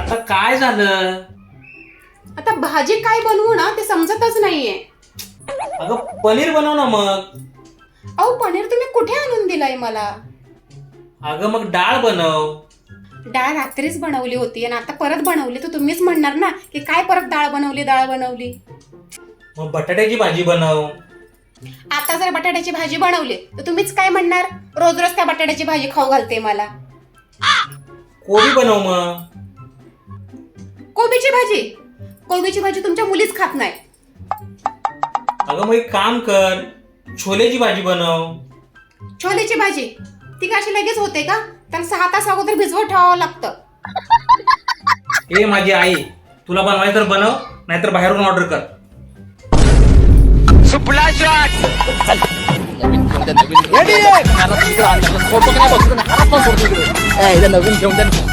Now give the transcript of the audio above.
आता काय झालं? आता भाजी काय बनवू ना ते समजतच नाहीये. अगं पनीर बनव ना मग. अहो पनीर तुम्ही कुठे आणून दिलाय मला? अगं मग डाळ बनव. डाळ रात्रीच बनवली होती आणि आता परत बनवली तर तुम्हीच म्हणणार ना की काय परत डाळ बनवली डाळ बनवली? मग बटाट्याची भाजी बनव. आता जर बटाट्याची भाजी बनवली तर तुम्हीच काय म्हणणार? रोज रोज त्या बटाट्याची भाजी खाऊ घालते मला. कोबी बनव मग. कोबीची भाजी? कोबीची भाजी तुमच्या मुलीच खात नाही. अगं मग एक काम कर छोलेची भाजी बनव. छोलेची भाजी? ती का अशी लगेच होते का? त्याला सहा तास अगोदर भिजवत ठेवावं लागतं. ए माझी आई तुला बनवायचं तर बनव नाहीतर बाहेरून ऑर्डर कर. नवीन घेऊन